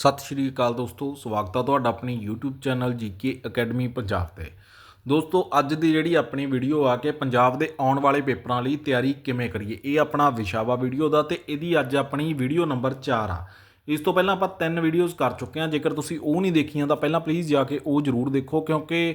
ਸਤਿ ਸ਼੍ਰੀ ਅਕਾਲ ਦੋਸਤੋ, ਸਵਾਗਤ ਹੈ ਤੁਹਾਡਾ ਆਪਣੀ YouTube channel GK academy Punjab ਤੇ। ਦੋਸਤੋ, ਅੱਜ ਦੀ ਜਿਹੜੀ ਆਪਣੀ ਵੀਡੀਓ ਆ ਕਿ ਪੰਜਾਬ ਦੇ ਆਉਣ ਵਾਲੇ ਪੇਪਰਾਂ ਲਈ ਤਿਆਰੀ ਕਿਵੇਂ ਕਰੀਏ, ਇਹ ਆਪਣਾ ਵਿਸ਼ਾ ਵਾ ਵੀਡੀਓ ਦਾ ਤੇ ਇਹਦੀ ਅੱਜ ਆਪਣੀ ਵੀਡੀਓ ਨੰਬਰ 4 ਆ। ਇਸ ਤੋਂ ਪਹਿਲਾਂ ਆਪਾਂ ਤਿੰਨ ਵੀਡੀਓਜ਼ ਕਰ ਚੁੱਕੇ ਹਾਂ ਜੇਕਰ ਤੁਸੀਂ ਉਹ ਨਹੀਂ ਦੇਖੀਆਂ ਤਾਂ ਪਹਿਲਾਂ ਪਲੀਜ਼ ਜਾ ਕੇ ਉਹ ਜ਼ਰੂਰ ਦੇਖੋ, ਕਿਉਂਕਿ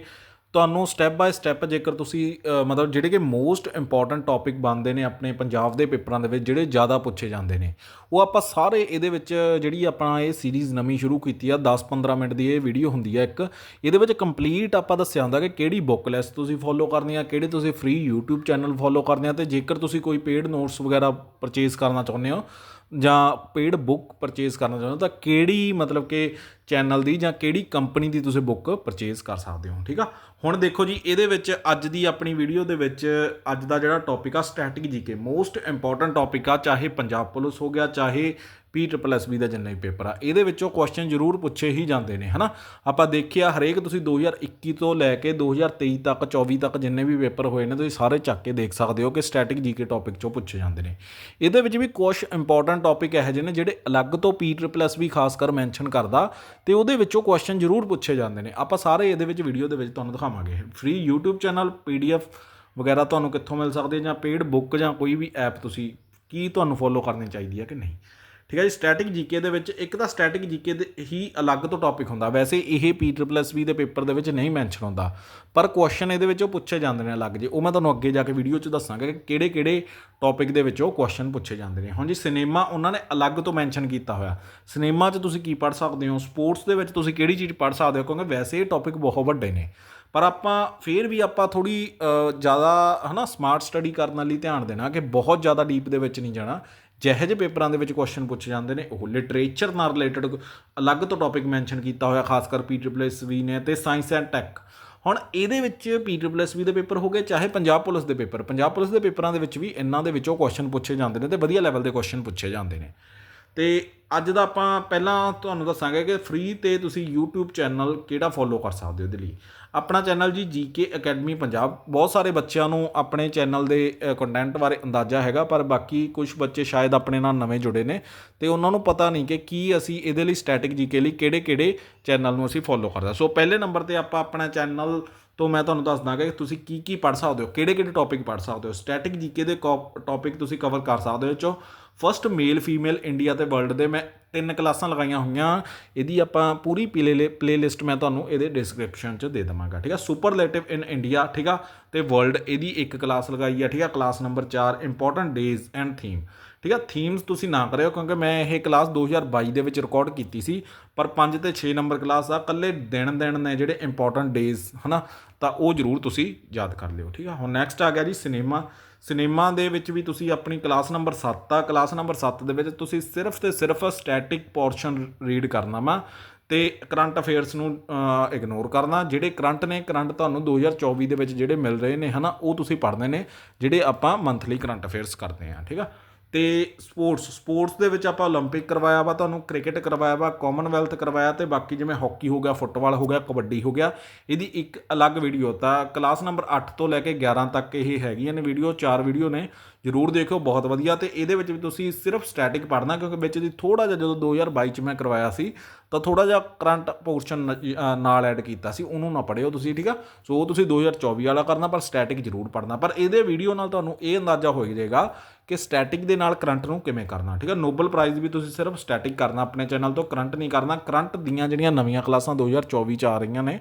ਤੁਹਾਨੂੰ ਸਟੈਪ ਬਾਏ ਸਟੈਪ ਜੇਕਰ ਤੁਸੀਂ ਮਤਲਬ ਜਿਹੜੇ ਕਿ ਮੋਸਟ ਇੰਪੋਰਟੈਂਟ ਟੌਪਿਕ ਬਣਦੇ ਨੇ ਆਪਣੇ ਪੰਜਾਬ ਦੇ ਪੇਪਰਾਂ ਦੇ ਵਿੱਚ, ਜਿਹੜੇ ਜ਼ਿਆਦਾ ਪੁੱਛੇ ਜਾਂਦੇ ਨੇ, ਉਹ ਆਪਾਂ ਸਾਰੇ ਇਹਦੇ ਵਿੱਚ ਜਿਹੜੀ ਆਪਾਂ ਇਹ ਸੀਰੀਜ਼ ਨਵੀਂ ਸ਼ੁਰੂ ਕੀਤੀ ਆ 10-15 ਮਿੰਟ ਦੀ ਇਹ ਵੀਡੀਓ ਹੁੰਦੀ ਆ ਇੱਕ, ਇਹਦੇ ਵਿੱਚ ਕੰਪਲੀਟ ਆਪਾਂ ਦੱਸਿਆ ਹੁੰਦਾ ਕਿ ਕਿਹੜੀ ਬੁੱਕ ਲਿਸਟ ਤੁਸੀਂ ਫੋਲੋ ਕਰਨੀ ਆ, ਕਿਹੜੇ ਤੁਸੀਂ ਫ੍ਰੀ YouTube ਚੈਨਲ ਫੋਲੋ ਕਰਨੇ ਆ, ਤੇ ਜੇਕਰ ਤੁਸੀਂ ਕੋਈ ਪੇਡ ਨੋਟਸ ਵਗੈਰਾ ਪਰਚੇਸ ਕਰਨਾ ਚਾਹੁੰਦੇ ਹੋ ਜਾਂ ਪੇਡ ਬੁੱਕ ਪਰਚੇਸ ਕਰਨਾ ਚਾਹੁੰਦੇ ਹੋ ਤਾਂ ਕਿਹੜੀ ਮਤਲਬ ਕਿ ਚੈਨਲ ਦੀ ਜਾਂ ਕਿਹੜੀ ਕੰਪਨੀ ਦੀ ਤੁਸੀਂ ਬੁੱਕ ਪਰਚੇਸ ਕਰ ਸਕਦੇ ਹੋ, ਠੀਕ ਆ? ਹੁਣ ਦੇਖੋ ਜੀ, ਇਹਦੇ ਵਿੱਚ ਅੱਜ ਦੀ ਆਪਣੀ ਵੀਡੀਓ ਦੇ ਵਿੱਚ ਅੱਜ ਦਾ ਜਿਹੜਾ ਟੌਪਿਕ ਆ ਸਟ੍ਰੈਟਜੀ ਕੇ ਮੋਸਟ ਇੰਪੋਰਟੈਂਟ ਟੌਪਿਕ ਆ, ਚਾਹੇ ਪੰਜਾਬ ਪੁਲਿਸ ਹੋ ਗਿਆ, ਚਾਹੇ ਪੀ ਟ੍ਰਿਪਲ ਐਸ ਬੀ ਦਾ ਜਿੰਨਾ ਵੀ ਪੇਪਰ ਆ, ਇਹਦੇ ਵਿੱਚੋਂ ਕੁਐਸਚਨ ਜ਼ਰੂਰ ਪੁੱਛੇ ਹੀ ਜਾਂਦੇ ਨੇ, ਹਨਾ? ਆਪਾਂ ਦੇਖਿਆ ਹਰੇਕ ਤੁਸੀਂ 2021 ਤੋਂ ਲੈ ਕੇ 2023 ਤੱਕ 24 ਤੱਕ ਜਿੰਨੇ ਵੀ ਪੇਪਰ ਹੋਏ ਨੇ, ਤੁਸੀਂ ਸਾਰੇ ਚੱਕ ਕੇ ਦੇਖ ਸਕਦੇ ਹੋ ਕਿ ਸਟੈਟਿਕ ਜੀਕੇ ਟੌਪਿਕ ਚੋਂ ਪੁੱਛੇ ਜਾਂਦੇ ਨੇ। ਇਹਦੇ ਵਿੱਚ ਵੀ ਕੁਝ ਇੰਪੋਰਟੈਂਟ ਟੌਪਿਕ ਇਹੋ ਜਿਹੇ ਨੇ, ਜਿਹੜੇ ਅਲੱਗ ਤੋਂ ਪੀ ਟ੍ਰਿਪਲ ਐਸ ਵੀ ਖਾਸ ਕਰ ਮੈਂਸ਼ਨ ਕਰਦਾ, ਤੇ ਉਹਦੇ ਵਿੱਚੋਂ ਕੁਐਸਚਨ ਜ਼ਰੂਰ ਪੁੱਛੇ ਜਾਂਦੇ ਨੇ। ਆਪਾਂ ਸਾਰੇ ਇਹਦੇ ਵਿੱਚ ਵੀਡੀਓ ਦੇ ਵਿੱਚ ਤੁਹਾਨੂੰ ਦਿਖਾਵਾਂਗੇ। ਫ੍ਰੀ YouTube ਚੈਨਲ PDF ਵਗੈਰਾ ਤੁਹਾਨੂੰ ਕਿੱਥੋਂ ਮਿਲ ਸਕਦੇ ਜਾਂ ਪੇਡ ਬੁੱਕ ਜਾਂ ਕੋਈ ਵੀ ਐਪ ਤੁਸੀਂ, ਕੀ ਤੁਹਾਨੂੰ ਫੋਲੋ ਕਰਨੀ ਚਾਹੀਦੀ ਹੈ ਕਿ ਨਹੀਂ? ਠੀਕ ਹੈ ਜੀ ਸਟੈਟਿਕ ਜੀਕੇ ਦੇ ਵਿੱਚ ਇੱਕ ਤਾਂ ਸਟੈਟਿਕ ਜੀਕੇ ਦੇ ਹੀ ਅਲੱਗ ਤੋਂ ਟੌਪਿਕ ਹੁੰਦਾ। ਵੈਸੇ ਇਹ ਪੀ ਟ੍ਰਿਪਲ ਐਸ ਦੇ ਪੇਪਰ ਦੇ ਵਿੱਚ ਨਹੀਂ ਮੈਂਸ਼ਨ ਹੁੰਦਾ, ਪਰ ਕੁਐਸਚਨ ਇਹਦੇ ਵਿੱਚ ਉਹ ਪੁੱਛੇ ਜਾਂਦੇ ਨੇ ਅਲੱਗ ਜੇ ਉਹ ਮੈਂ ਤੁਹਾਨੂੰ ਅੱਗੇ ਜਾ ਕੇ ਵੀਡੀਓ 'ਚ ਦੱਸਾਂਗਾ ਕਿ ਕਿਹੜੇ ਕਿਹੜੇ ਟੌਪਿਕ ਦੇ ਵਿੱਚ ਉਹ ਕੁਐਸਚਨ ਪੁੱਛੇ ਜਾਂਦੇ ਨੇ। ਹੁਣ ਜੀ ਸਿਨੇਮਾ ਉਹਨਾਂ ਨੇ ਅਲੱਗ ਤੋਂ ਮੈਂਸ਼ਨ ਕੀਤਾ ਹੋਇਆ। ਸਿਨੇਮਾ 'ਚ ਤੁਸੀਂ ਕੀ ਪੜ੍ਹ ਸਕਦੇ ਹੋ? ਸਪੋਰਟਸ ਦੇ ਵਿੱਚ ਤੁਸੀਂ ਕਿਹੜੀ ਚੀਜ਼ ਪੜ੍ਹ ਸਕਦੇ ਹੋ? ਕਿਉਂਕਿ ਵੈਸੇ ਇਹ ਟੌਪਿਕ ਬਹੁਤ ਵੱਡੇ ਨੇ। ਪਰ ਆਪਾਂ ਫੇਰ ਵੀ ਆਪਾਂ ਥੋੜੀ ਜ਼ਿਆਦਾ ਹਨਾ ਸਮਾਰਟ ਸਟੱਡੀ ਕਰਨ ਲਈ ਧਿਆਨ ਦੇਣਾ ਕਿ ਬਹੁਤ ਜ਼ਿਆਦਾ ਡੀਪ ਦੇ ਵਿੱਚ ਨਹੀਂ ਜਾਣਾ। ਜਿਹੇ ਜਿਹੇ ਪੇਪਰਾਂ ਦੇ ਵਿੱਚ ਕੁਐਸਚਨ ਪੁੱਛੇ ਜਾਂਦੇ ਨੇ, ਉਹ ਲਿਟਰੇਚਰ ਨਾਲ ਰਿਲੇਟਡ ਅਲੱਗ ਤੋਂ ਟੌਪਿਕ ਮੈਂਸ਼ਨ ਕੀਤਾ ਹੋਇਆ, ਖਾਸ ਕਰ ਪੀਡਬਲਯੂਐਸਵੀ ਨੇ ਤੇ ਸਾਇੰਸ ਐਂਡ ਟੈਕ ਹੁਣ ਇਹਦੇ ਵਿੱਚ ਪੀਡਬਲਯੂਐਸਵੀ ਦੇ ਪੇਪਰ ਹੋ ਗਏ, ਚਾਹੇ ਪੰਜਾਬ ਪੁਲਿਸ ਦੇ ਪੇਪਰ। ਪੰਜਾਬ ਪੁਲਿਸ ਦੇ ਪੇਪਰਾਂ ਦੇ ਵਿੱਚ ਵੀ ਇਹਨਾਂ ਦੇ ਵਿੱਚੋਂ ਕੁਐਸਚਨ ਪੁੱਛੇ ਜਾਂਦੇ ਨੇ ਤੇ ਵਧੀਆ ਲੈਵਲ ਦੇ ਕੁਐਸਚਨ ਪੁੱਛੇ ਜਾਂਦੇ ਨੇ। ਤੇ ਅੱਜ ਦਾ ਆਪਾਂ ਪਹਿਲਾਂ ਤੁਹਾਨੂੰ ਦੱਸਾਂਗੇ ਕਿ ਫ੍ਰੀ ਤੇ ਤੁਸੀਂ YouTube ਚੈਨਲ ਕਿਹੜਾ ਫੋਲੋ ਕਰ ਸਕਦੇ ਹੋ ਇਹਦੇ ਲਈ? ਆਪਣਾ ਚੈਨਲ ਜੀ ਜੀਕੇ ਅਕੈਡਮੀ ਪੰਜਾਬ। ਬਹੁਤ ਸਾਰੇ ਬੱਚਿਆਂ ਨੂੰ ਆਪਣੇ ਚੈਨਲ ਦੇ ਕੰਟੈਂਟ ਬਾਰੇ ਅੰਦਾਜ਼ਾ ਹੈਗਾ, ਪਰ ਬਾਕੀ ਕੁਝ ਬੱਚੇ ਸ਼ਾਇਦ ਆਪਣੇ ਨਾਲ ਨਵੇਂ ਜੁੜੇ ਨੇ। ਤੇ ਉਹਨਾਂ ਨੂੰ ਪਤਾ ਨਹੀਂ ਕਿ ਕੀ ਅਸੀਂ ਇਹਦੇ ਲਈ ਸਟੈਟਿਕ ਜੀਕੇ ਲਈ ਕਿਹੜੇ-ਕਿਹੜੇ ਚੈਨਲ ਨੂੰ ਅਸੀਂ ਫੋਲੋ ਕਰਦਾ ਸੋ ਪਹਿਲੇ ਨੰਬਰ ਤੇ ਆਪਾਂ ਆਪਣਾ ਚੈਨਲ ਤੋਂ ਮੈਂ ਤੁਹਾਨੂੰ ਦੱਸ ਦਾਂਗਾ ਕਿ ਤੁਸੀਂ ਕੀ ਕੀ ਪੜ੍ਹ ਸਕਦੇ ਹੋ ਕਿਹੜੇ ਕਿਹੜੇ ਟੌਪਿਕ ਪੜ੍ਹ ਸਕਦੇ ਹੋ। ਸਟੈਟਿਕ ਜੀਕੇ ਦੇ ਟੌਪਿਕ ਤੁਸੀਂ ਕਵਰ ਕਰ ਸਕਦੇ ਹੋ, ਇਹ ਚੋਂ। ਫਸਟ ਮੇਲ ਫੀਮੇਲ ਇੰਡੀਆ ਤੇ ਵਰਲਡ ਦੇ ਮੈਂ ਤਿੰਨ ਕਲਾਸਾਂ ਲਗਾਈਆਂ ਹੋਈਆਂ। ਇਹਦੀ ਆਪਾਂ ਪੂਰੀ ਪਲੇ ਪਲੇਲਿਸਟ ਮੈਂ ਤੁਹਾਨੂੰ ਇਹਦੇ ਡਿਸਕ੍ਰਿਪਸ਼ਨ 'ਚ ਦੇ ਦਵਾਂਗਾ, ਠੀਕ ਆ? ਸੁਪਰਲੇਟਿਵ ਇਨ ਇੰਡੀਆ ਠੀਕ ਆ? ਤੇ ਵਰਲਡ ਇਹਦੀ ਇੱਕ ਕਲਾਸ ਲਗਾਈ ਆ, ਠੀਕ ਆ? Class number 4 important days and theme ਠੀਕ ਆ? ਥੀਮਸ ਤੁਸੀਂ ਨਾ ਕਰਿਓ, ਕਿਉਂਕਿ ਮੈਂ ਇਹ ਕਲਾਸ 2022 ਦੇ ਵਿੱਚ ਰਿਕਾਰਡ ਕੀਤੀ ਸੀ, ਪਰ 5 ਤੇ 6 ਨੰਬਰ ਕਲਾਸ ਆ ਕੱਲੇ ਦਿਨ ਦਿਨ ਨੇ ਜਿਹੜੇ ਇੰਪੋਰਟੈਂਟ ਡੇਜ਼ ਹਨਾ? ਤਾਂ ਉਹ ਜ਼ਰੂਰ ਤੁਸੀਂ ਯਾਦ ਕਰ ਲਿਓ, ਠੀਕ ਆ? ਹੁਣ ਨੈਕਸਟ ਆ ਗਿਆ ਜੀ ਸਿਨੇਮਾ ਸਿਨੇਮਾ ਦੇ ਵਿੱਚ ਵੀ ਤੁਸੀਂ ਆਪਣੀ ਕਲਾਸ ਨੰਬਰ 7 ਆ, ਕਲਾਸ ਨੰਬਰ 7 ਦੇ ਵਿੱਚ ਤੁਸੀਂ ਸਿਰਫ ਤੇ ਸਿਰਫ ਸਟੈਟਿਕ ਪੋਰਸ਼ਨ ਰੀਡ ਕਰਨਾ ਵਾ ਤੇ ਕਰੰਟ ਅਫੇਅਰਸ ਨੂੰ ਇਗਨੋਰ ਕਰਨਾ। ਜਿਹੜੇ ਕਰੰਟ ਨੇ, ਕਰੰਟ ਤੁਹਾਨੂੰ 2024 ਦੇ ਵਿੱਚ ਜਿਹੜੇ ਮਿਲ ਰਹੇ ਨੇ, ਹਨਾ, ਉਹ ਤੁਸੀਂ ਪੜ੍ਹਨੇ ਨੇ, ਜਿਹੜੇ ਆਪਾਂ ਮੰਥਲੀ ਕਰੰਟ ਅਫੇਅਰਸ ਕਰਦੇ ਆ ਠੀਕ ਆ? ਤੇ ਸਪੋਰਟਸ ਸਪੋਰਟਸ ਦੇ ਵਿੱਚ ਆਪਾਂ 올림픽 ਕਰਵਾਇਆ ਵਾ ਤੁਹਾਨੂੰ ਕ੍ਰਿਕਟ ਕਰਵਾਇਆ ਵਾ ਕਾਮਨਵੈਲਥ ਕਰਵਾਇਆ ਤੇ ਬਾਕੀ ਜਿਵੇਂ ਹਾਕੀ ਹੋ ਗਿਆ ਫੁੱਟਬਾਲ ਹੋ ਗਿਆ ਕਬੱਡੀ ਹੋ ਗਿਆ ਇਹਦੀ ਇੱਕ ਅਲੱਗ ਵੀਡੀਓ ਤਾਂ ਕਲਾਸ ਨੰਬਰ 8 ਤੋਂ ਲੈ ਕੇ 11 ਤੱਕ ਇਹ ਹੈਗੀਆਂ ਨੇ ਵੀਡੀਓ ਚਾਰ ਵੀਡੀਓ ਨੇ ਜਰੂਰ ਦੇਖਿਓ ਬਹੁਤ ਵਧੀਆ ਤੇ ਇਹਦੇ ਵਿੱਚ ਵੀ ਤੁਸੀਂ ਸਿਰਫ ਸਟੈਟਿਕ ਪੜ੍ਹਨਾ ਕਿਉਂਕਿ ਵਿੱਚ ਦੀ ਥੋੜਾ ਜਿਹਾ ਜਦੋਂ 2022 ਚ ਮੈਂ ਕਰਵਾਇਆ ਸੀ ਤਾਂ ਥੋੜਾ ਜਿਹਾ ਕਰੰਟ ਪੋਰਸ਼ਨ ਨਾਲ ਐਡ ਕੀਤਾ ਸੀ, ਉਹਨੂੰ ਨਾ ਪੜਿਓ ਤੁਸੀਂ, ਠੀਕ ਆ? ਸੋ ਉਹ ਤੁਸੀਂ 2024 ਵਾਲਾ ਕਰਨਾ, ਪਰ ਸਟੈਟਿਕ ਜਰੂਰ ਪੜਨਾ ਪਰ ਇਹਦੇ ਵੀਡੀਓ ਨਾਲ ਤੁਹਾਨੂੰ ਇਹ ਅੰਦਾਜ਼ਾ ਹੋ ਜਾਏਗਾ ਕਿ ਸਟੈਟਿਕ ਦੇ ਨਾਲ ਕਰੰਟ ਨੂੰ ਕਿਵੇਂ ਕਰਨਾ, ਠੀਕ ਹੈ ਨੋਬਲ ਪ੍ਰਾਈਜ਼ ਵੀ ਤੁਸੀਂ ਸਿਰਫ ਸਟੈਟਿਕ ਕਰਨਾ ਆਪਣੇ ਚੈਨਲ ਤੋਂ, ਕਰੰਟ ਨਹੀਂ ਕਰਨਾ। ਕਰੰਟ ਦੀਆਂ ਜਿਹੜੀਆਂ ਨਵੀਆਂ ਕਲਾਸਾਂ 2024 ਚ ਆ ਰਹੀਆਂ ਨੇ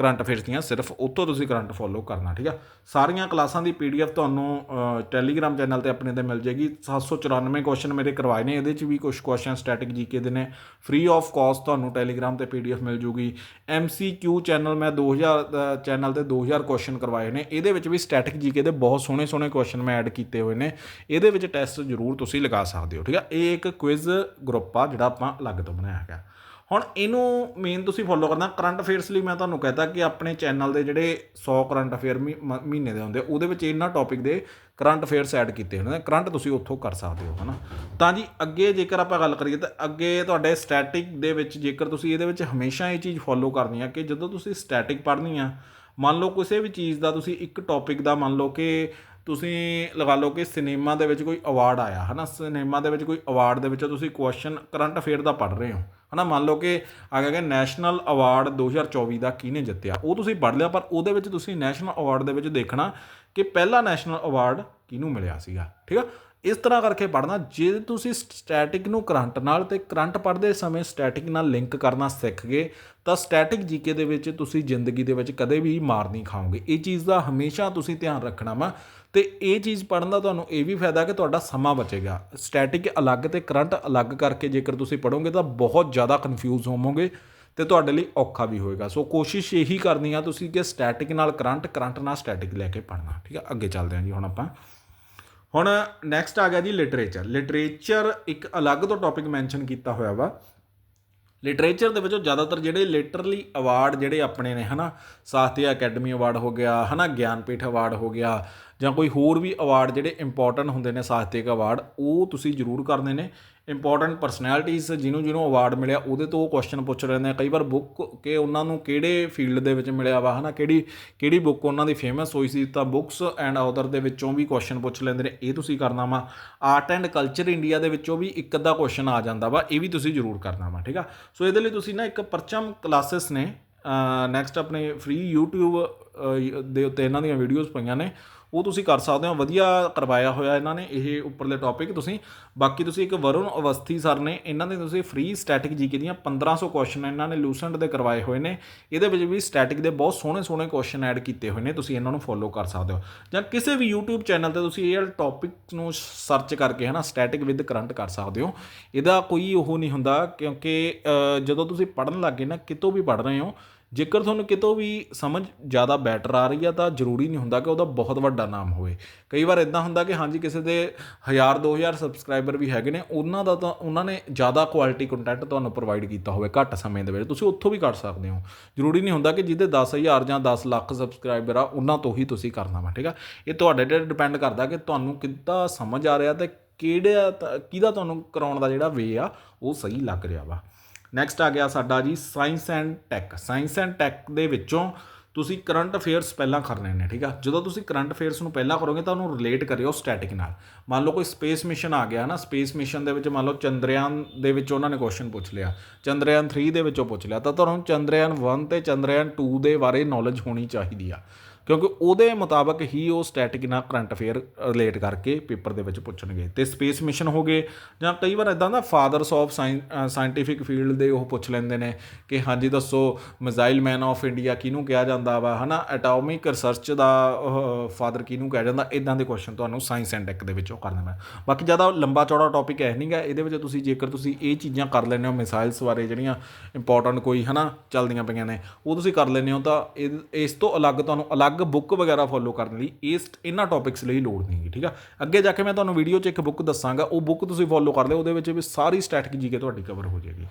ਕਰੰਟ ਅਫੇਅਰਸ ਦੀਆਂ, ਸਿਰਫ ਉੱਥੋਂ ਤੁਸੀਂ ਕਰੰਟ ਫੋਲੋ ਕਰਨਾ, ਠੀਕ ਆ? ਸਾਰੀਆਂ ਕਲਾਸਾਂ ਦੀ ਪੀਡੀਐਫ ਤੁਹਾਨੂੰ ਟੈਲੀਗ੍ਰਾਮ ਚੈਨਲ ਤੇ ਆਪਣੇ ਤੇ ਮਿਲ ਜੇਗੀ 794 ਕੁਐਸਚਨ ਮੇਰੇ ਕਰਵਾਏ ਨੇ, ਇਹਦੇ ਚ ਵੀ ਕੁਝ ਕੁਐਸਚਨ ਸਟੈਟਿਕ ਜੀਕੇ ਦੇ ਨੇ। ਫ੍ਰੀ ਆਫ ਕਾਸਟ ਤੁਹਾਨੂੰ ਟੈਲੀਗ੍ਰਾਮ ਤੇ ਪੀਡੀਐਫ ਮਿਲ ਜੂਗੀ। ਐਮਸੀਕਿਊ ਚੈਨਲ ਮੈਂ 2000 ਚੈਨਲ ਤੇ 2000 ਕੁਐਸਚਨ ਕਰਵਾਏ ਨੇ। ਇਹਦੇ ਵਿੱਚ ਵੀ ਸਟੈਟਿਕ ਜੀਕੇ ਦੇ ਬਹੁਤ ਸੋਹਣੇ ਸੋਹਣੇ ਕੁਐਸਚਨ ਮੈਂ ਐਡ ਕੀਤੇ ਹੋਏ ਨੇ। ਇਹਦੇ ਵਿੱਚ ਟੈਸਟ ਜ਼ਰੂਰ ਤੁਸੀਂ ਲਗਾ ਸਕਦੇ ਹੋ, ਠੀਕ ਆ? ਇਹ ਇੱਕ ਕੁਇਜ਼ ਗਰੁੱਪ ਆ, ਜਿਹੜਾ ਆਪਾਂ ਅਲੱਗ ਤੋਂ ਬਣਾਇਆ ਹੈਗਾ ਹੁਣ ਇਹਨੂੰ ਮੇਨ ਤੁਸੀਂ ਫੋਲੋ ਕਰਨਾ ਕਰੰਟ ਅਫੇਅਰਸ ਲਈ ਮੈਂ ਤੁਹਾਨੂੰ ਕਹਤਾ ਕਿ ਆਪਣੇ ਚੈਨਲ ਦੇ ਜਿਹੜੇ 100 ਕਰੰਟ ਅਫੇਅਰ ਮਹੀਨੇ ਦੇ ਹੁੰਦੇ, ਉਹਦੇ ਵਿੱਚ ਇਹਨਾਂ ਟੌਪਿਕ ਦੇ ਕਰੰਟ ਅਫੇਅਰਸ ਐਡ ਕੀਤੇ ਹੋਣੇ ਨੇ ਕਰੰਟ ਤੁਸੀਂ ਉੱਥੋਂ ਕਰ ਸਕਦੇ ਹੋ, ਹਨਾ? ਤਾਂ ਜੀ, ਅੱਗੇ ਜੇਕਰ ਆਪਾਂ ਗੱਲ ਕਰੀਏ ਤਾਂ ਅੱਗੇ ਤੁਹਾਡੇ ਸਟੈਟਿਕ ਦੇ ਵਿੱਚ ਜੇਕਰ ਤੁਸੀਂ ਇਹਦੇ ਵਿੱਚ ਹਮੇਸ਼ਾ ਇਹ ਚੀਜ਼ ਫੋਲੋ ਕਰਨੀ ਆ ਕਿ ਜਦੋਂ ਤੁਸੀਂ ਸਟੈਟਿਕ ਪੜ੍ਹਨੀ ਆ, ਮੰਨ ਲਓ ਕਿਸੇ ਵੀ ਚੀਜ਼ ਦਾ ਤੁਸੀਂ ਇੱਕ ਟੌਪਿਕ ਦਾ ਮੰਨ ਲਓ ਕਿ ਤੁਸੀਂ ਲਗਾ ਲਓ ਕਿ ਸਿਨੇਮਾ ਦੇ ਵਿੱਚ ਕੋਈ ਅਵਾਰਡ ਆਇਆ, ਹਨਾ? ਸਿਨੇਮਾ ਦੇ ਵਿੱਚ ਕੋਈ ਅਵਾਰਡ ਦੇ ਵਿੱਚ ਤੁਸੀਂ ਕੁਐਸਚਨ ਕਰੰਟ ਅਫੇਅਰ ਦਾ ਪੜ੍ਹ ਰਹੇ ਹੋ, ਹਨਾ? ਮੰਨ ਲਓ ਕਿ ਆ ਗਿਆ ਕਿ ਨੈਸ਼ਨਲ ਅਵਾਰਡ 2024 ਦਾ ਕਿਹਨੇ ਜਿੱਤਿਆ? ਉਹ ਤੁਸੀਂ ਪੜ੍ਹ ਲਿਆ, ਪਰ ਉਹਦੇ ਵਿੱਚ ਤੁਸੀਂ ਨੈਸ਼ਨਲ ਅਵਾਰਡ ਦੇ ਵਿੱਚ ਦੇਖਣਾ ਕਿ ਪਹਿਲਾ ਨੈਸ਼ਨਲ ਅਵਾਰਡ ਕਿਹਨੂੰ ਮਿਲਿਆ ਸੀਗਾ, ਠੀਕ ਆ? ਇਸ ਤਰ੍ਹਾਂ ਕਰਕੇ ਪੜ੍ਹਨਾ, ਜੇ ਤੁਸੀਂ ਸਟੈਟਿਕ ਨੂੰ ਕਰੰਟ ਨਾਲ ਤੇ ਕਰੰਟ ਪੜ੍ਹਦੇ ਸਮੇਂ ਸਟੈਟਿਕ ਨਾਲ ਲਿੰਕ ਕਰਨਾ ਸਿੱਖ ਗਏ, ਤਾਂ ਸਟੈਟਿਕ ਜੀਕੇ ਦੇ ਵਿੱਚ ਤੁਸੀਂ ਜ਼ਿੰਦਗੀ ਦੇ ਵਿੱਚ ਕਦੇ ਵੀ ਮਾਰ ਨਹੀਂ ਖਾਓਗੇ। ਇਹ ਚੀਜ਼ ਦਾ ਹਮੇਸ਼ਾ ਤੁਸੀਂ ਧਿਆਨ ਰੱਖਣਾ ਵਾ ਤੇ ਇਹ ਚੀਜ਼ ਪੜ੍ਹਨ ਦਾ ਤੁਹਾਨੂੰ ਇਹ ਵੀ ਫਾਇਦਾ ਕਿ ਤੁਹਾਡਾ ਸਮਾਂ ਬਚੇਗਾ। ਸਟੈਟਿਕ ਅਲੱਗ ਤੇ ਕਰੰਟ ਅਲੱਗ ਕਰਕੇ ਜੇਕਰ ਤੁਸੀਂ ਪੜੋਗੇ ਤਾਂ ਬਹੁਤ ਜ਼ਿਆਦਾ ਕਨਫਿਊਜ਼ ਹੋਵੋਗੇ ਤੇ ਤੁਹਾਡੇ ਲਈ ਔਖਾ ਵੀ ਹੋਏਗਾ। ਸੋ ਕੋਸ਼ਿਸ਼ ਇਹੀ ਕਰਨੀ ਆ ਤੁਸੀਂ ਕਿ ਸਟੈਟਿਕ ਨਾਲ ਕਰੰਟ ਕਰੰਟ ਨਾਲ ਸਟੈਟਿਕ ਲੈ ਕੇ ਪੜ੍ਹਨਾ, ਠੀਕ ਆ? ਅੱਗੇ ਚੱਲਦੇ ਹਾਂ ਜੀ ਹੁਣ ਆਪਾਂ। ਹੁਣ ਨੈਕਸਟ ਆ ਗਿਆ ਜੀ ਲਿਟਰੇਚਰ ਲਿਟਰੇਚਰ ਇੱਕ ਅਲੱਗ ਤੋਂ ਟੌਪਿਕ ਮੈਂਸ਼ਨ ਕੀਤਾ ਹੋਇਆ ਵਾ। ਲਿਟਰੇਚਰ ਦੇ ਵਿੱਚੋਂ ਜ਼ਿਆਦਾਤਰ ਜਿਹੜੇ ਲਿਟਰਲੀ ਅਵਾਰਡ ਜਿਹੜੇ ਆਪਣੇ ਨੇ, ਹਨਾ? ਸਾਹਿਤਿਆ ਅਕੈਡਮੀ ਅਵਾਰਡ ਹੋ ਗਿਆ, ਹਨਾ? ਗਿਆਨਪੀਠ ਅਵਾਰਡ ਹੋ ਗਿਆ ਜਾਂ ਕੋਈ ਹੋਰ ਵੀ ਅਵਾਰਡ ਜਿਹੜੇ ਇੰਪੋਰਟੈਂਟ ਹੁੰਦੇ ਨੇ ਸਾਹਿਤਿਕ ਅਵਾਰਡ ਉਹ ਤੁਸੀਂ ਜ਼ਰੂਰ ਕਰਨੇ ਨੇ। ਇੰਪੋਰਟੈਂਟ ਪਰਸਨੈਲਿਟੀਜ਼ ਜਿਹਨੂੰ ਜਿਹਨੂੰ ਅਵਾਰਡ ਮਿਲਿਆ, ਉਹਦੇ ਤੋਂ ਉਹ ਕੁਐਸਚਨ ਪੁੱਛ ਰਹੇ ਨੇ। ਕਈ ਵਾਰ ਬੁੱਕ ਕਿ ਉਹਨਾਂ ਨੂੰ ਕਿਹੜੇ ਫੀਲਡ ਦੇ ਵਿੱਚ ਮਿਲਿਆ ਵਾ, ਹਨਾ? ਕਿਹੜੀ ਕਿਹੜੀ ਬੁੱਕ ਉਹਨਾਂ ਦੀ ਫੇਮਸ ਹੋਈ ਸੀ, ਤਾਂ ਬੁੱਕਸ ਐਂਡ ਆਥਰ ਦੇ ਵਿੱਚੋਂ ਵੀ ਕੁਐਸਚਨ ਪੁੱਛ ਲੈਂਦੇ ਨੇ। ਇਹ ਤੁਸੀਂ ਕਰਨਾ ਵਾ। ਆਰਟ ਐਂਡ ਕਲਚਰ ਇੰਡੀਆ ਦੇ ਵਿੱਚੋਂ ਵੀ ਇੱਕ ਅੱਧਾ ਕੁਐਸਚਨ ਆ ਜਾਂਦਾ ਵਾ। ਇਹ ਵੀ ਤੁਸੀਂ ਜ਼ਰੂਰ ਕਰਨਾ ਵਾ, ਠੀਕ ਆ? ਸੋ ਇਹਦੇ ਲਈ ਤੁਸੀਂ ਨਾ ਇੱਕ ਪਰਚਮ ਕਲਾਸਿਸ ਨੇ। ਨੈਕਸਟ ਆਪਣੇ ਫ੍ਰੀ YouTube ਦੇ ਉੱਤੇ ਇਹਨਾਂ ਦੀਆਂ ਵੀਡੀਓਜ਼ ਪਈਆਂ ਨੇ। ਉਹ ਤੁਸੀਂ ਕਰ ਸਕਦੇ ਹੋ। ਵਧੀਆ ਕਰਵਾਇਆ ਹੋਇਆ ਇਹਨਾਂ ਨੇ ਇਹ ਉੱਪਰਲੇ ਟੌਪਿਕ ਤੁਸੀਂ। ਬਾਕੀ ਤੁਸੀਂ ਇੱਕ ਵਰੁਣ ਅਵਸਥੀ ਸਰ ਨੇ, ਇਹਨਾਂ ਦੇ ਤੁਸੀਂ ਫ੍ਰੀ ਸਟੈਟਿਕ ਜੀਕੇ ਦੀਆਂ 1500 ਕੁਐਸਚਨ ਇਹਨਾਂ ਨੇ ਲੂਸੈਂਟ ਦੇ ਕਰਵਾਏ ਹੋਏ ਨੇ। ਇਹਦੇ ਵਿੱਚ ਵੀ ਸਟੈਟਿਕ ਦੇ ਬਹੁਤ ਸੋਹਣੇ ਸੋਹਣੇ ਕੁਐਸਚਨ ਐਡ ਕੀਤੇ ਹੋਏ ਨੇ, ਤੁਸੀਂ ਇਹਨਾਂ ਨੂੰ ਫੋਲੋ ਕਰ ਸਕਦੇ ਹੋ। ਜਾਂ ਕਿਸੇ ਵੀ YouTube ਚੈਨਲ ਤੇ ਤੁਸੀਂ ਇਹ ਟੌਪਿਕ ਨੂੰ ਸਰਚ ਕਰਕੇ ਹਨਾ ਸਟੈਟਿਕ ਵਿਦ ਕਰੰਟ ਕਰ ਸਕਦੇ ਹੋ। ਇਹਦਾ ਕੋਈ ਉਹ ਨਹੀਂ ਹੁੰਦਾ, ਕਿਉਂਕਿ ਜਦੋਂ ਤੁਸੀਂ ਪੜਨ ਲੱਗੇ ਨਾ, ਕਿਤੋਂ ਵੀ ਪੜ ਰਹੇ ਹੋ ਜੇਕਰ ਤੁਹਾਨੂੰ ਕਿਤੋਂ ਵੀ ਸਮਝ ਜ਼ਿਆਦਾ ਬੈਟਰ ਆ ਰਹੀ ਆ ਤਾਂ ਜ਼ਰੂਰੀ ਨਹੀਂ ਹੁੰਦਾ ਕਿ ਉਹਦਾ ਬਹੁਤ ਵੱਡਾ ਨਾਮ ਹੋਵੇ। ਕਈ ਵਾਰ ਇਦਾਂ ਹੁੰਦਾ ਕਿ ਹਾਂਜੀ, ਕਿਸੇ ਦੇ 1000 2000 ਸਬਸਕ੍ਰਾਈਬਰ ਵੀ ਹੈਗੇ ਨੇ, ਉਹਨਾਂ ਦਾ ਤਾਂ, ਉਹਨਾਂ ਨੇ ਜ਼ਿਆਦਾ ਕੁਆਲਿਟੀ ਕੰਟੈਂਟ ਤੁਹਾਨੂੰ ਪ੍ਰੋਵਾਈਡ ਕੀਤਾ ਹੋਵੇ ਘੱਟ ਸਮੇਂ ਦੇ ਵਿੱਚ, ਤੁਸੀਂ ਉੱਥੋਂ ਵੀ ਕਰ ਸਕਦੇ ਹੋ। ਜ਼ਰੂਰੀ ਨਹੀਂ ਹੁੰਦਾ ਕਿ ਜਿਹਦੇ 10000 ਜਾਂ 10 ਲੱਖ ਸਬਸਕ੍ਰਾਈਬਰ ਆ, ਉਹਨਾਂ ਤੋਂ ਹੀ ਤੁਸੀਂ ਕਰਨਾ ਵਾ, ਠੀਕ ਆ? ਇਹ ਤੁਹਾਡੇ ਤੇ ਡਿਪੈਂਡ ਕਰਦਾ ਕਿ ਤੁਹਾਨੂੰ ਕਿੱਦਾਂ ਸਮਝ ਆ ਰਿਹਾ ਤੇ ਕਿਹੜਾ ਕਿਹਦਾ ਤੁਹਾਨੂੰ ਕਰਾਉਣ ਦਾ ਜਿਹੜਾ ਵੇ ਆ, ਉਹ ਸਹੀ ਲੱਗ ਰਿਹਾ ਵਾ। ਨੈਕਸਟ ਆ ਗਿਆ ਸਾਡਾ ਜੀ science and tech science and tech ਦੇ ਵਿੱਚੋਂ ਤੁਸੀਂ ਕਰੰਟ ਅਫੇਅਰਸ ਪਹਿਲਾਂ ਕਰਨੇ ਨੇ, ਠੀਕ ਆ? ਜਦੋਂ ਤੁਸੀਂ ਕਰੰਟ ਅਫੇਅਰਸ ਨੂੰ ਪਹਿਲਾਂ ਕਰੋਗੇ ਤਾਂ ਉਹਨੂੰ ਰਿਲੇਟ ਕਰਿਓ ਸਟੈਟਿਕ ਨਾਲ। ਮੰਨ ਲਓ ਕੋਈ ਸਪੇਸ ਮਿਸ਼ਨ ਆ ਗਿਆ ਨਾ ਸਪੇਸ ਮਿਸ਼ਨ ਦੇ ਵਿੱਚ ਮੰਨ ਲਓ ਚੰਦਰਯਾਨ ਦੇ ਵਿੱਚ ਉਹਨਾਂ ਨੇ ਕੁਐਸਚਨ ਪੁੱਛ ਲਿਆ। ਚੰਦਰਯਾਨ 3 ਦੇ ਵਿੱਚੋਂ ਪੁੱਛ ਲਿਆ। ਤਾਂ ਤੁਹਾਨੂੰ ਚੰਦਰਯਾਨ 1 ਤੇ ਚੰਦਰਯਾਨ 2 ਦੇ ਬਾਰੇ ਨੌਲੇਜ ਹੋਣੀ ਚਾਹੀਦੀ ਆ। ਕਿਉਂਕਿ ਉਹਦੇ ਮੁਤਾਬਕ ਹੀ ਉਹ ਸਟੈਟਿਕ ਨਾਲ ਕਰੰਟ ਅਫੇਅਰ ਰਿਲੇਟ ਕਰਕੇ ਪੇਪਰ ਦੇ ਵਿੱਚ ਪੁੱਛਣਗੇ। ਤੇ ਸਪੇਸ ਮਿਸ਼ਨ ਹੋ ਗਏ, ਜਾਂ ਕਈ ਵਾਰ ਇਦਾਂ ਦਾ ਫਾਦਰਸ ਆਫ ਸਾਇੰਟੀਫਿਕ ਫੀਲਡ ਦੇ ਉਹ ਪੁੱਛ ਲੈਂਦੇ ਨੇ ਕਿ ਹਾਂਜੀ ਦੱਸੋ ਮਿਜ਼ਾਈਲ ਮੈਨ ਆਫ ਇੰਡੀਆ ਕਿਹਨੂੰ ਕਿਹਾ ਜਾਂਦਾ ਵਾ? ਹਨਾ ਐਟੋਮਿਕ ਰਿਸਰਚ ਦਾ ਫਾਦਰ ਕਿਹਨੂੰ ਕਿਹਾ ਜਾਂਦਾ? ਇਦਾਂ ਦੇ ਕੁਐਸਚਨ ਤੁਹਾਨੂੰ ਸਾਇੰਸ ਐਂਡ ਟੈਕ ਦੇ ਵਿੱਚ ਉਹ ਕਰ ਦੇਣਾ ਬਾਕੀ ਜ਼ਿਆਦਾ ਲੰਬਾ ਚੌੜਾ ਟੌਪਿਕ ਹੈ ਨਹੀਂਗਾ ਇਹਦੇ ਵਿੱਚ ਤੁਸੀਂ ਜੇਕਰ ਤੁਸੀਂ ਇਹ ਚੀਜ਼ਾਂ ਕਰ ਲੈਂਦੇ ਹੋ ਮਿਸਾਈਲਸ ਬਾਰੇ ਜਿਹੜੀਆਂ ਇੰਪੋਰਟੈਂਟ ਕੋਈ, ਹਨਾ, ਚੱਲਦੀਆਂ ਪਈਆਂ ਨੇ, ਉਹ ਤੁਸੀਂ ਕਰ ਲੈਂਦੇ ਹੋ ਤਾਂ ਇਹ- ਇਸ ਤੋਂ ਅਲੱਗ ਤੁਹਾਨੂੰ ਅਲੱਗ ਬੁੱਕ ਵਗੈਰਾ ਫੋਲੋ ਕਰਨ ਲਈ ਇਸ ਇਹਨਾਂ ਟੌਪਿਕਸ ਲਈ ਲੋੜ ਨਹੀਂ ਗੀ, ਠੀਕ ਆ? ਅੱਗੇ ਜਾ ਕੇ ਮੈਂ ਤੁਹਾਨੂੰ ਵੀਡੀਓ 'ਚ ਇੱਕ ਬੁੱਕ ਦੱਸਾਂਗਾ, ਉਹ ਬੁੱਕ ਤੁਸੀਂ ਫੋਲੋ ਕਰ ਲਿਓ, ਉਹਦੇ ਵਿੱਚ ਵੀ ਸਾਰੀ ਸਟ੍ਰੈਟਜੀ ਜੀਕੇ ਤੁਹਾਡੀ ਕਵਰ ਹੋ ਜਾਏਗੀ।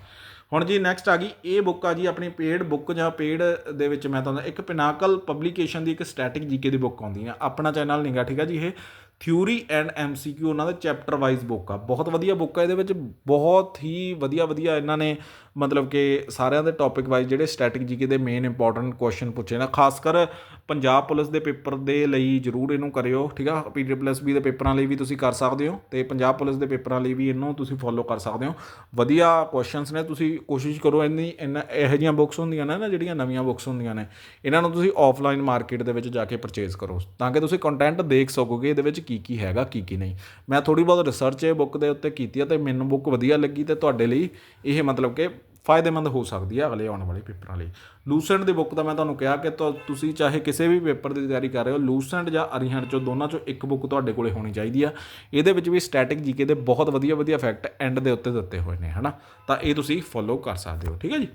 ਹੁਣ ਜੀ ਨੈਕਸਟ ਆ ਗਈ, ਇਹ ਬੁੱਕ ਆ ਜੀ ਆਪਣੀ ਪੇਡ ਬੁੱਕ ਜਾਂ ਪੇਡ ਦੇ ਵਿੱਚ ਮੈਂ ਤੁਹਾਨੂੰ ਇੱਕ ਪਿਨਾਕਲ ਪਬਲੀਕੇਸ਼ਨ ਦੀ ਇੱਕ ਸਟੈਟਿਕ ਜੀਕੇ ਦੀ ਬੁੱਕ ਆਉਂਦੀ ਆ, ਆਪਣਾ ਚੈਨਲ ਨਹੀਂਗਾ ਠੀਕ ਆ ਜੀ ਇਹ? ਥਿਊਰੀ ਐਂਡ ਐਮਸੀਕਿਊ ਉਹਨਾਂ ਦੇ ਚੈਪਟਰ ਵਾਈਜ਼ ਬੁੱਕ ਆ, ਬਹੁਤ ਵਧੀਆ ਬੁੱਕ ਆ, ਇਹਦੇ ਵਿੱਚ ਬਹੁਤ ਹੀ ਵਧੀਆ ਵਧੀਆ ਇਹਨਾਂ ਨੇ ਮਤਲਬ ਕਿ ਸਾਰਿਆਂ ਦੇ ਟੌਪਿਕ ਵਾਈਜ਼ ਜਿਹੜੇ ਸਟੈਟਿਕ ਜੀਕੇ ਦੇ ਮੇਨ ਇੰਪੋਰਟੈਂਟ ਕੁਐਸਚਨ ਪੁੱਛੇ ਨਾ, ਖਾਸ ਕਰ ਪੰਜਾਬ ਪੁਲਿਸ ਦੇ ਪੇਪਰ ਦੇ ਲਈ ਜਰੂਰ ਇਹਨੂੰ ਕਰਿਓ, ਠੀਕ ਆ? ਪੀਡੀ ਪਲੱਸ ਬੀ ਦੇ ਪੇਪਰਾਂ ਲਈ ਵੀ ਤੁਸੀਂ ਕਰ ਸਕਦੇ ਹੋ ਤੇ ਪੰਜਾਬ ਪੁਲਿਸ ਦੇ ਪੇਪਰਾਂ ਲਈ ਵੀ ਇਹਨੂੰ ਤੁਸੀਂ ਫੋਲੋ ਕਰ ਸਕਦੇ ਹੋ। ਵਧੀਆ ਕੁਐਸਚਨਸ ਨੇ, ਤੁਸੀਂ ਕੋਸ਼ਿਸ਼ ਕਰੋ ਇੰਨੀ, ਇੰਨਾ, ਇਹੋ ਜਿਹੀਆਂ ਬੁੱਕਸ ਹੁੰਦੀਆਂ ਨੇ ਨਾ, ਜਿਹੜੀਆਂ ਨਵੀਆਂ ਬੁੱਕਸ ਹੁੰਦੀਆਂ ਨੇ, ਇਹਨਾਂ ਨੂੰ ਤੁਸੀਂ ਆਫਲਾਈਨ ਮਾਰਕੀਟ ਦੇ ਵਿੱਚ ਜਾ ਕੇ ਪਰਚੇਸ ਕਰੋ, ਤਾਂ ਕਿ ਤੁਸੀਂ ਕੰਟੈਂਟ ਦੇਖ ਸਕੋਗੇ ਇਹਦੇ ਵਿੱਚ ਕੀ ਕੀ ਹੈਗਾ, ਕੀ ਕੀ ਨਹੀਂ। ਮੈਂ ਥੋੜੀ ਬਹੁਤ ਰਿਸਰਚ ਇਹ ਬੁੱਕ ਦੇ ਉੱਤੇ ਕੀਤੀ ਹੈ ਤੇ ਮੈਨੂੰ ਬੁੱਕ ਵਧੀਆ ਲੱਗੀ ਤੇ ਤੁਹਾਡੇ ਲਈ ਇਹ ਮਤਲਬ ਕਿ ਫਾਇਦੇਮੰਦ ਹੋ ਸਕਦੀ ਹੈ ਅਗਲੇ ਆਉਣ ਵਾਲੇ ਪੇਪਰਾਂ ਲਈ। ਲੂਸੈਂਟ ਦੀ ਬੁੱਕ ਤਾਂ ਮੈਂ ਤੁਹਾਨੂੰ ਕਿਹਾ ਕਿ ਤੁਸੀਂ ਚਾਹੇ ਕਿਸੇ ਵੀ ਪੇਪਰ ਦੀ ਤਿਆਰੀ ਕਰ ਰਹੇ ਹੋ ਲੂਸੈਂਟ ਜਾਂ ਅਰੀਹੰਟ ਚੋਂ ਦੋਨਾਂ ਚੋਂ ਇੱਕ ਬੁੱਕ ਤੁਹਾਡੇ ਕੋਲੇ ਹੋਣੀ ਚਾਹੀਦੀ ਆ। ਇਹਦੇ ਵਿੱਚ ਵੀ ਸਟੈਟਿਕ ਜੀਕੇ ਦੇ ਬਹੁਤ ਵਧੀਆ ਵਧੀਆ ਫੈਕਟ ਐਂਡ ਦੇ ਉੱਤੇ ਦਿੱਤੇ ਹੋਏ ਨੇ, ਹਨਾ? ਤਾਂ ਇਹ ਤੁਸੀਂ ਫੋਲੋ ਕਰ ਸਕਦੇ ਹੋ, ਠੀਕ ਹੈ ਜੀ?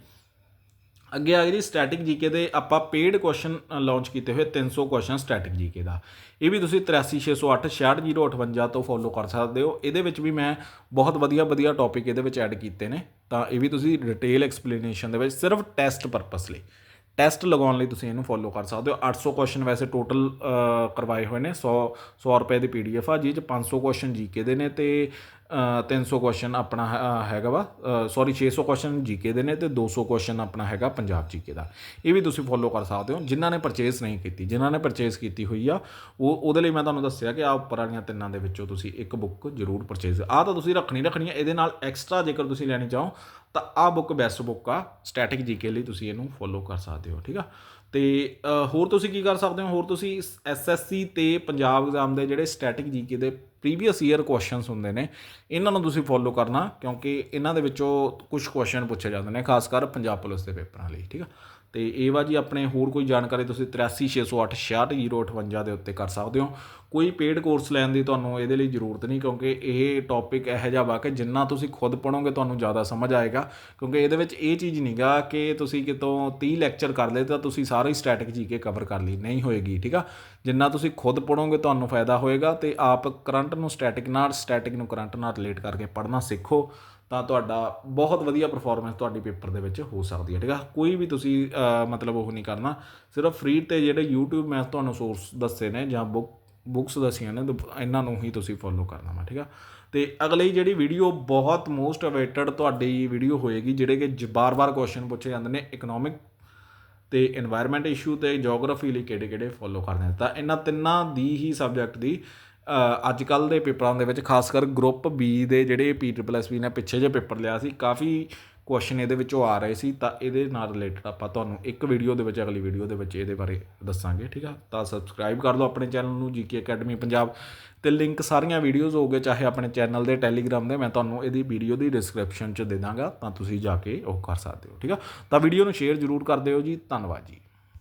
ਅੱਗੇ ਆ ਗਈ ਜੀ ਸਟੈਟਿਕ ਜੀਕੇ ਦੇ, ਆਪਾਂ ਪੇਡ ਕੁਐਸਚਨ ਲਾਂਚ ਕੀਤੇ ਹੋਏ 300 ਕੁਐਸਚਨ ਸਟੈਟਿਕ ਜੀਕੇ ਦਾ। ਇਹ ਵੀ ਤੁਸੀਂ 83608 66058 ਤੋਂ ਫੋਲੋ ਕਰ ਸਕਦੇ ਹੋ। ਇਹਦੇ ਵਿੱਚ ਵੀ ਮੈਂ ਬਹੁਤ ਵਧੀਆ ਵਧੀਆ ਟੌਪਿਕ ਇਹਦੇ ਵਿੱਚ ਐਡ ਕੀਤੇ ਨੇ। ਤਾਂ ਇਹ ਵੀ ਤੁਸੀਂ ਡਿਟੇਲ ਐਕਸਪਲੇਨੇਸ਼ਨ ਦੇ ਵਿੱਚ ਸਿਰਫ ਟੈਸਟ ਪਰਪਸ ਲਈ। ਟੈਸਟ ਲਗਾਉਣ ਲਈ ਤੁਸੀਂ ਇਹਨੂੰ ਫੋਲੋ ਕਰ ਸਕਦੇ ਹੋ। 800 ਕੁਐਸਚਨ ਵੈਸੇ ਟੋਟਲ ਕਰਵਾਏ ਹੋਏ ਨੇ। 100 100 ਰੁਪਏ ਦੀ ਪੀਡੀਐਫ ਆ ਜਿਹਦੇ ਚ 500 ਕੁਐਸਚਨ ਜੀਕੇ ਦੇ ਨੇ ਤੇ ਅ, 300 ਕੁਐਸਚਨ ਆਪਣਾ ਹੈ- ਅ, ਹੈਗਾ ਵਾ। ਸੌਰੀ 600 ਕੁਐਸਚਨ ਜੀਕੇ ਦੇ ਨੇ ਤੇ 200 ਕੁਐਸਚਨ ਆਪਣਾ ਹੈਗਾ ਪੰਜਾਬ ਜੀਕੇ ਦਾ। ਇਹ ਵੀ ਤੁਸੀਂ ਫੋਲੋ ਕਰ ਸਕਦੇ ਹੋ। ਜਿਨ੍ਹਾਂ ਨੇ ਪਰਚੇਸ ਨਹੀਂ ਕੀਤੀ ਜਿਨ੍ਹਾਂ ਨੇ ਪਰਚੇਸ ਕੀਤੀ ਹੋਈ ਆ ਉਹ ਉਹਦੇ ਲਈ ਮੈਂ ਤੁਹਾਨੂੰ ਦੱਸਿਆ ਕਿ ਆ ਉੱਪਰ ਵਾਲੀਆਂ ਤਿੰਨਾਂ ਦੇ ਵਿੱਚੋਂ ਤੁਸੀਂ ਇੱਕ ਬੁੱਕ ਜ਼ਰੂਰ ਪਰਚੇਸ ਆ ਤਾਂ ਤੁਸੀਂ ਰੱਖਣੀ ਰੱਖਣੀ ਹੈ ਇਹਦੇ ਨਾਲ ਐਕਸਟਰਾ ਜੇਕਰ ਤੁਸੀਂ ਲੈਣੀ ਚਾਹੋ ਤਾਂ ਆ ਬੁੱਕ ਬੈਸਟ ਬੁੱਕ ਆ। ਸਟੈਟਿਕ ਜੀਕੇ ਲਈ ਤੁਸੀਂ ਇਹਨੂੰ ਫੋਲੋ ਕਰ ਸਕਦੇ ਹੋ, ਠੀਕ ਆ? ਤੇ ਹੋਰ ਤੁਸੀਂ ਕੀ ਕਰ ਸਕਦੇ ਹੋ? ਹੋਰ ਤੁਸੀਂ ਐਸਐਸਸੀ ਤੇ ਪੰਜਾਬ ਐਗਜ਼ਾਮ ਦੇ ਜਿਹੜੇ ਸਟੈਟਿਕ ਜੀਕੇ ਦੇ ਪ੍ਰੀਵੀਅਸ ਈਅਰ ਕੁਐਸਚਨਸ ਹੁੰਦੇ ਨੇ, ਇਹਨਾਂ ਨੂੰ ਤੁਸੀਂ ਫੋਲੋ ਕਰਨਾ ਕਿਉਂਕਿ ਇਹਨਾਂ ਦੇ ਵਿੱਚੋਂ ਕੁਝ ਕੁਐਸਚਨ ਪੁੱਛੇ ਜਾਂਦੇ ਨੇ, ਖਾਸ ਕਰ ਪੰਜਾਬ ਪੁਲਿਸ ਦੇ ਪੇਪਰਾਂ ਲਈ, ਠੀਕ ਆ? ਤੇ ਇਹ ਵਾ ਜੀ ਆਪਣੇ ਹੋਰ ਕੋਈ ਜਾਣਕਾਰੀ ਤੁਸੀਂ 83608 66058 ਦੇ ਉੱਤੇ ਕਰ ਸਕਦੇ ਹੋ। ਕੋਈ ਪੇਡ ਕੋਰਸ ਲੈਣ ਦੀ ਤੁਹਾਨੂੰ ਇਹਦੇ ਲਈ ਜ਼ਰੂਰਤ ਨਹੀਂ ਕਿਉਂਕਿ ਇਹ ਟੌਪਿਕ ਇਹੋ ਜਿਹਾ ਵਾ ਕਿ ਜਿੰਨਾ ਤੁਸੀਂ ਖੁਦ ਪੜੋਗੇ ਤੁਹਾਨੂੰ ਜ਼ਿਆਦਾ ਸਮਝ ਆਏਗਾ। ਕਿਉਂਕਿ ਇਹਦੇ ਵਿੱਚ ਇਹ ਚੀਜ਼ ਨਹੀਂਗਾ ਕਿ ਤੁਸੀਂ ਕਿਤੋਂ 30 ਲੈਕਚਰ ਕਰ ਲਏ ਤਾਂ ਤੁਸੀਂ ਸਾਰਾ ਹੀ ਸਟੈਟਿਕ ਜੀਕੇ ਕਵਰ ਕਰ ਲਈ। ਨਹੀਂ ਹੋਏਗੀ, ਠੀਕ ਆ? ਜਿੰਨਾ ਤੁਸੀਂ ਖੁਦ ਪੜੋਗੇ ਤੁਹਾਨੂੰ ਫਾਇਦਾ ਹੋਏਗਾ ਤੇ ਆਪ ਕਰੰਟ ਨੂੰ ਸਟੈਟਿਕ ਨਾਲ ਸਟੈਟਿਕ ਨੂੰ ਕਰੰਟ ਨਾਲ ਰਿਲੇਟ ਕਰਕੇ ਪੜ੍ਹਨਾ ਸਿੱਖੋ। ਤਾਂ ਤੁਹਾਡਾ ਬਹੁਤ ਵਧੀਆ ਪਰਫਾਰਮੈਂਸ ਤੁਹਾਡੀ ਪੇਪਰ ਦੇ ਵਿੱਚ ਹੋ ਸਕਦੀ ਹੈ, ਠੀਕ ਆ? ਕੋਈ ਵੀ ਤੁਸੀਂ ਮਤਲਬ ਉਹ ਨਹੀਂ ਕਰਨਾ। ਸਿਰਫ ਫ੍ਰੀ ਤੇ ਜਿਹੜੇ YouTube ਮੈਂ ਤੁਹਾਨੂੰ ਸੋਰਸ ਦੱਸੇ ਨੇ ਜਾਂ ਬੁੱਕ ਬੁੱਕਸ ਦੱਸੀਆਂ ਨੇ ਇਹਨਾਂ ਨੂੰ ਹੀ ਤੁਸੀਂ ਫੋਲੋ ਕਰਨਾ ਵਾ, ਠੀਕ ਆ? ਤੇ ਅਗਲੀ ਜਿਹੜੀ ਵੀਡੀਓ ਬਹੁਤ ਮੋਸਟ ਅਵੇਟਡ ਤੁਹਾਡੀ ਵੀਡੀਓ ਹੋਏਗੀ, ਜਿਹੜੇ ਕਿ ਬਾਰ-ਬਾਰ ਕੁਐਸਚਨ ਪੁੱਛੇ ਜਾਂਦੇ ਨੇ ਇਕਨੋਮਿਕ ਤੇ এনवायरमेंट ਇਸ਼ੂ ਤੇ ਜੋਗ੍ਰਾਫੀ ਲਈ ਕਿਹੜੇ-ਕਿਹੜੇ ਫੋਲੋ ਕਰਦੇ ਨੇ ਤਾਂ ਇਹਨਾਂ ਤਿੰਨਾਂ ਦੀ ਹੀ ਸਬਜੈਕਟ ਦੀ ਅੱਜ ਕੱਲ ਦੇ ਪੇਪਰਾਂ ਦੇ ਵਿੱਚ, ਖਾਸ ਕਰ ਗਰੁੱਪ ਬੀ ਦੇ ਜਿਹੜੇ ਪੀਟੀਪਲਐਸਬੀ ਨੇ ਪਿੱਛੇ ਜੇ ਪੇਪਰ ਲਿਆ ਸੀ, ਕਾਫੀ ਕੁਐਸਚਨ ਇਹਦੇ ਵਿੱਚੋਂ ਆ ਰਹੇ ਸੀ, ਤਾਂ ਇਹਦੇ ਨਾਲ ਰਿਲੇਟਡ ਆਪਾਂ ਤੁਹਾਨੂੰ ਇੱਕ ਵੀਡੀਓ ਦੇ ਵਿੱਚ, ਅਗਲੀ ਵੀਡੀਓ ਦੇ ਵਿੱਚ ਇਹਦੇ ਬਾਰੇ ਦੱਸਾਂਗੇ, ਠੀਕ ਆ? ਤਾਂ ਸਬਸਕ੍ਰਾਈਬ ਕਰ ਲਓ ਆਪਣੇ ਚੈਨਲ ਨੂੰ ਜੀਕੇ ਅਕੈਡਮੀ ਪੰਜਾਬ, ਤੇ ਲਿੰਕ ਸਾਰੀਆਂ ਵੀਡੀਓਜ਼ ਹੋਗੇ ਚਾਹੇ ਆਪਣੇ ਚੈਨਲ ਦੇ ਟੈਲੀਗ੍ਰਾਮ ਦੇ, ਮੈਂ ਤੁਹਾਨੂੰ ਇਹਦੀ ਵੀਡੀਓ ਦੀ ਡਿਸਕ੍ਰਿਪਸ਼ਨ 'ਚ ਦੇ ਦਾਂਗਾ, ਤਾਂ ਤੁਸੀਂ ਜਾ ਕੇ ਉਹ ਕਰ ਸਕਦੇ ਹੋ, ਠੀਕ ਆ? ਤਾਂ ਵੀਡੀਓ ਨੂੰ ਸ਼ੇਅਰ ਜ਼ਰੂਰ ਕਰ ਦਿਓ ਜੀ, ਧੰਨਵਾਦ ਜੀ।